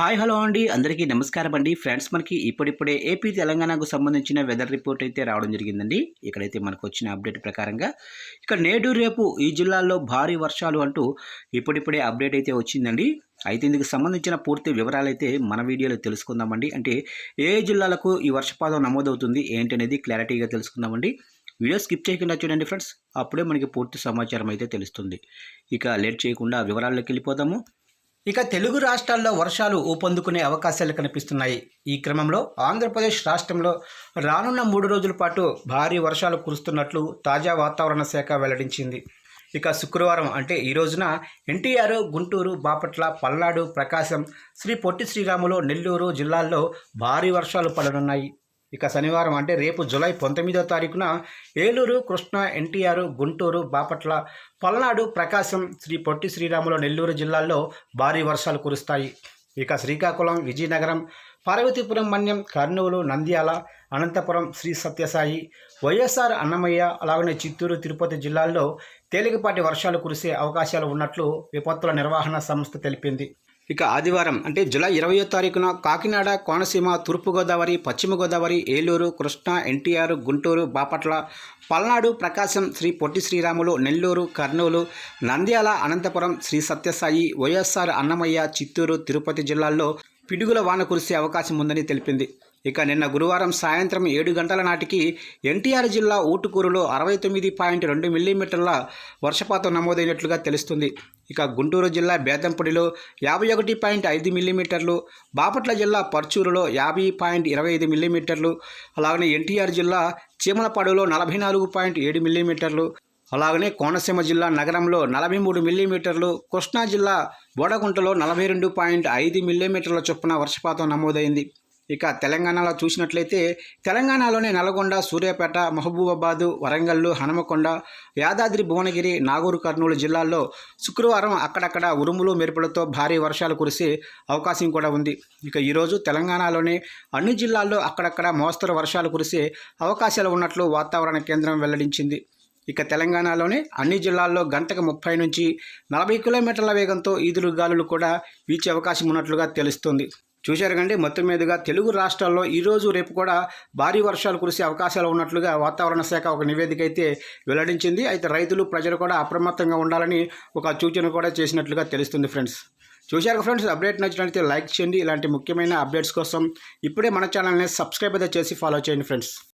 Hi hello అండి. అందరికీ నమస్కారం అండి. ఫ్రెండ్స్ మనకి ఇప్పుడిప్పుడే ఏపీ తెలంగాణకు సంబంధించిన వెదర్ రిపోర్ట్ అయితే రావడం జరిగిందండి. ఇక్కడైతే మనకు వచ్చిన అప్డేట్ ప్రకారంగా ఇక్కడ నేడు రేపు ఈ జిల్లాల్లో భారీ వర్షాలు అంటూ ఇప్పుడిప్పుడే అప్డేట్ అయితే వచ్చిందండి. అయితే ఇందుకు సంబంధించిన పూర్తి వివరాలు అయితే మన వీడియోలో తెలుసుకుందామండి. అంటే ఏ జిల్లాలకు ఈ వర్షపాతం నమోదవుతుంది ఏంటి అనేది క్లారిటీగా తెలుసుకుందామండి. వీడియో స్కిప్ చేయకుండా చూడండి ఫ్రెండ్స్. అప్పుడే మనకి పూర్తి సమాచారం అయితే తెలుస్తుంది. ఇక లేట్ చేయకుండా వివరాల్లోకి వెళ్ళిపోదాము. ఇక తెలుగు రాష్ట్రాల్లో వర్షాలు ఊపందుకునే అవకాశాలు కనిపిస్తున్నాయి. ఈ క్రమంలో ఆంధ్రప్రదేశ్ రాష్ట్రంలో రానున్న మూడు రోజుల పాటు భారీ వర్షాలు కురుస్తున్నట్లు తాజా వాతావరణ శాఖ వెల్లడించింది. ఇక శుక్రవారం అంటే ఈ రోజున ఎన్టీఆర్ గుంటూరు బాపట్ల పల్నాడు ప్రకాశం శ్రీ పొట్టి శ్రీరాములు నెల్లూరు జిల్లాల్లో భారీ వర్షాలు పడనున్నాయి. ఇక శనివారం అంటే రేపు జూలై పంతొమ్మిదో తారీఖున ఏలూరు కృష్ణా ఎన్టీఆర్ గుంటూరు బాపట్ల పల్నాడు ప్రకాశం శ్రీ పొట్టి శ్రీరాములు నెల్లూరు జిల్లాల్లో భారీ వర్షాలు కురుస్తాయి. ఇక శ్రీకాకుళం విజయనగరం పార్వతీపురం మన్యం కర్నూలు నంద్యాల అనంతపురం శ్రీ సత్యసాయి వైఎస్ఆర్ అన్నమయ్య అలాగనే చిత్తూరు తిరుపతి జిల్లాల్లో తేలికపాటి వర్షాలు కురిసే అవకాశాలు ఉన్నట్లు విపత్తుల నిర్వహణ సంస్థ తెలిపింది. ఇక ఆదివారం అంటే జూలై ఇరవయో తారీఖున కాకినాడ కోనసీమ తూర్పుగోదావరి పశ్చిమ గోదావరి ఏలూరు కృష్ణా ఎన్టీఆర్ గుంటూరు బాపట్ల పల్నాడు ప్రకాశం శ్రీ పొట్టి శ్రీరాములు నెల్లూరు కర్నూలు నంద్యాల అనంతపురం శ్రీ సత్యసాయి వైఎస్ఆర్ అన్నమయ్య చిత్తూరు తిరుపతి జిల్లాల్లో పిడుగుల వాన కురిసే అవకాశం ఉందని తెలిపింది. ఇక నిన్న గురువారం సాయంత్రం ఏడు గంటల నాటికి ఎన్టీఆర్ జిల్లా ఊటుకూరులో అరవై తొమ్మిది పాయింట్ రెండు మిల్లీమీటర్ల వర్షపాతం నమోదైనట్లుగా తెలుస్తుంది. ఇక గుంటూరు జిల్లా బేదంపూడిలో యాభై ఒకటి పాయింట్ ఐదు మిల్లీమీటర్లు బాపట్ల జిల్లా పర్చూరులో యాభై పాయింట్ ఇరవై ఐదు మిల్లీమీటర్లు అలాగనే ఎన్టీఆర్ జిల్లా చీమలపాడులో నలభై నాలుగు పాయింట్ ఏడు మిల్లీమీటర్లు అలాగనే కోనసీమ జిల్లా నగరంలో నలభై మూడు మిల్లీమీటర్లు కృష్ణా జిల్లా బోడగుంటలో నలభై రెండు పాయింట్ ఐదు మిల్లీమీటర్ల చొప్పున వర్షపాతం నమోదైంది. ఇక తెలంగాణలో చూసినట్లయితే తెలంగాణలోని నల్గొండ సూర్యాపేట మహబూబాబాదు వరంగల్లు హనుమకొండ యాదాద్రి భువనగిరి నాగూరు కర్నూలు జిల్లాల్లో శుక్రవారం అక్కడక్కడ ఉరుములు మెరుపులతో భారీ వర్షాలు కురిసే అవకాశం కూడా ఉంది. ఇక ఈరోజు తెలంగాణలోని అన్ని జిల్లాల్లో అక్కడక్కడ మోస్తరు వర్షాలు కురిసే అవకాశాలు ఉన్నట్లు వాతావరణ కేంద్రం వెల్లడించింది. ఇక తెలంగాణలోని అన్ని జిల్లాల్లో గంటకు ముప్పై నుంచి నలభై కిలోమీటర్ల వేగంతో ఈదురు గాలులు కూడా వీచే అవకాశం ఉన్నట్లుగా తెలుస్తుంది. చూశారు కండి మొత్తం మీదుగా తెలుగు రాష్ట్రాల్లో ఈరోజు రేపు కూడా భారీ వర్షాలు కురిసే అవకాశాలు ఉన్నట్లుగా వాతావరణ శాఖ ఒక నివేదిక అయితే వెల్లడించింది. అయితే రైతులు ప్రజలు కూడా అప్రమత్తంగా ఉండాలని ఒక సూచన కూడా చేసినట్లుగా తెలుస్తుంది ఫ్రెండ్స్. చూశారు ఫ్రెండ్స్ అప్డేట్ నచ్చినట్లయితే లైక్ చేయండి. ఇలాంటి ముఖ్యమైన అప్డేట్స్ కోసం ఇప్పుడే మన ఛానల్ని సబ్స్క్రైబ్ అయితే చేసి ఫాలో చేయండి ఫ్రెండ్స్.